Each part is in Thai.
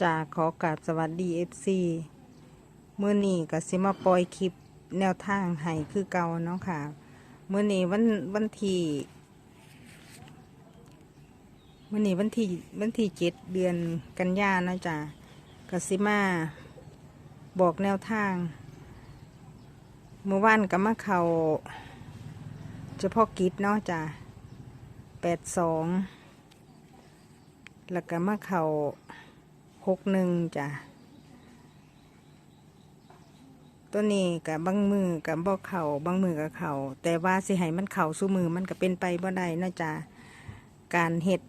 จากขอกราบสวัสดีเอฟซีเมื่อนี้ก็สิมาปล่อยคลิปแนวทางให้คือเก่าเนาะค่ะเมื่อนี้วันวันที่เมื่อนี้วันที่วันที่เจ็ดเดือนกันยานะจ้ะกสิมาบอกแนวทาง เมื่อวานก็มาเขาเฉพาะกิจเนาะจ้ะแปดสองแล้วก็มาเข่า หกหนึ่งจ้ะตัวนี้กับบางมือกับบ่เข่าบางมือกับเข่าแต่ว่าสิให้มันเข่าสู้มือมันก็เป็นไปบ่ได้นาะจ้ะการเห็ด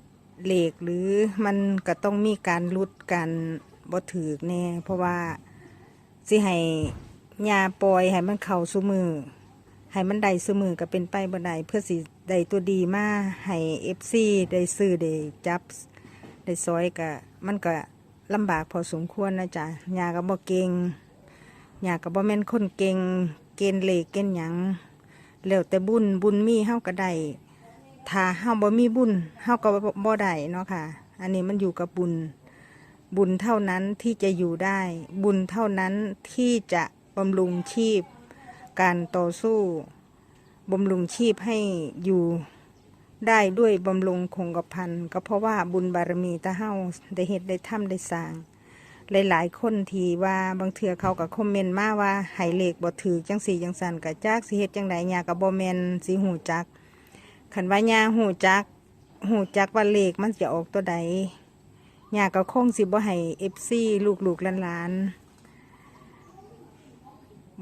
เหล็กหรือมันก็ต้องมีการรุดการบ่ถือกแน่เพราะว่าสิให้ยาปล่อยให้มันเข่าสู้มือให้มันได้ซื้มือก็เป็นไปบ่ได้เพื่อสิได้ตัวดีมาให้เอฟซีได้ซื้อได้จับได้ซอยก็มันก็ ลำบากพอสมควรนะจ๊ะยาก็บ่เก่งยาก็บ่แม่นคนเก่ง เกณฑ์เหล็กเกณฑ์หยังแล้วแต่บุญบุญมีเฮาก็ได้ถ้าเฮาบ่มีบุญเฮาก็บ่บ่ได้เนาะค่ะ อันนี้มันอยู่กับบุญ บุญเท่านั้นที่จะอยู่ได้ บุญเท่านั้นที่จะบำรุงชีพ การต่อสู้บำรุงชีพให้อยู่ ได้ด้วยบำรุงคงกระพันก็เพราะว่าบุญบารมีตาเฮาได้เฮ็ดได้ทำได้สร้าง หลายๆ คนทีว่าบางเทื่อเขาก็คอมเมนต์มาว่าไห้เลขบ่ถือจังสีจังสันกะจักสิเฮ็ดจังใดยากับบ่แมนสิหูจักคันว่ายาหูจักหูจักว่าเลขมันจะออกตัวใดยาก็คงสิบ่ให้ FC ลูกๆหลานๆ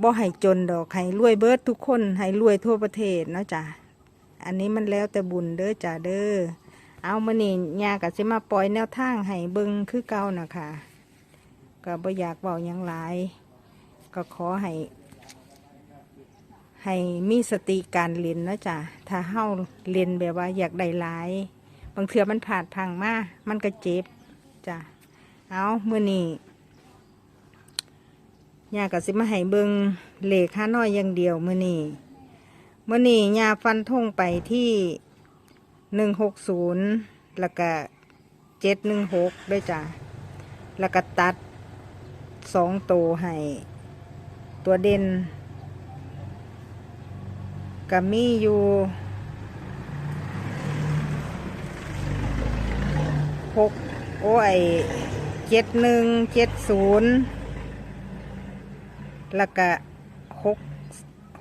บ่ให้จนดอกให้รวยเบิร์ดทุกคนให้รวยทั่วประเทศเนาะจ้ะ อันนี้มันแล้วแต่บุญเด้อจ้ะเด้อเอามานี่ยาก็สิมาปล่อยแนวทางให้เบิงคือเก่านะคะก็บ่อยากเว้าหยังหลาย ก็ขอให้ ให้มีสติการเรียนนะจ้ะถ้าเฮาเรียนแบบว่าอยากได้หลาย บางเทื่อมันผ่านพังมามันก็เจ็บจ้ะเอามื้อนี้ยาก็สิมาให้เบิงเหล็กห้าน้อยอย่างเดียวมื่อนี้ มื่อนี้ยาฟันทงไปที่หนึ่งหกศูนย์แล้วก็เจ็ดหนึ่งหกด้วยจ้ะแล้วก็ตัดสองตัวให้ตัวเด่นก็มีอยู่หกโอ้ยเจ็ดหนึ่งเจ็ดศูนย์แล้วก็หก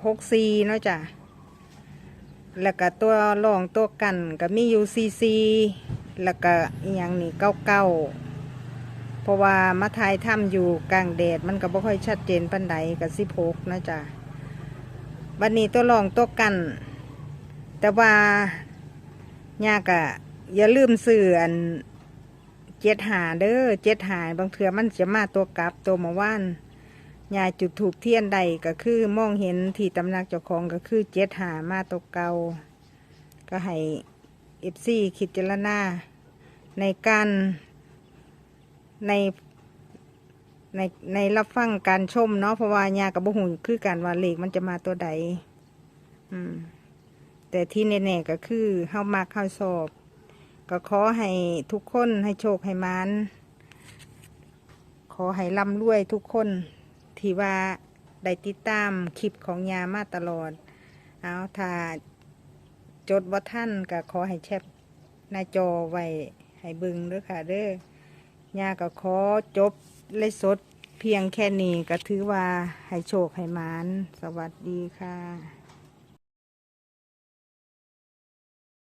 หกซีเนาะจ้ะ แล้วก็ตัวรองตัวกันก็มีอยู่ซีซีแล้วก็อย่างนี้เก้าเก้าเพราะว่ามาทายถ้ำอยู่กลางแดดมันก็บ่ค่อยชัดเจนปันใดกับสิพกนะจ้ะบันนี้ตัวรองตัวกัน แต่ว่ายากะอย่าลืมซื้ออันเจ็ดหาเด้อเจ็ดหาบางเทือมันจะมาตัวกลับตัวมาว่าน ยาจุดถูกเทียนใดก็คือมองเห็นที่ตำหนักเจ้าของก็คือเจ็ดหามาตกเกาก็ให้เอฟซีคิดเจรณาในการในในในรับฟังการชมเนาะเพราะว่ายากับบุหุคือการว่าเลขมันจะมาตัวใด อืม แต่ที่แน่ๆก็คือเฮามักเฮาสอบ ก็ขอให้ทุกคนให้โชคให้มานขอให้ร่ำรวยทุกคน ที่ว่าได้ติดตามคลิปของยามาตลอด เอาถ้าจดว่าท่านก็ขอให้แชปหน้าจอไว้ให้บึงด้วยค่ะเด้อยาก็ขอจบเลยสดเพียงแค่นี้ก็ถือว่าให้โชคให้มาน สวัสดีค่ะ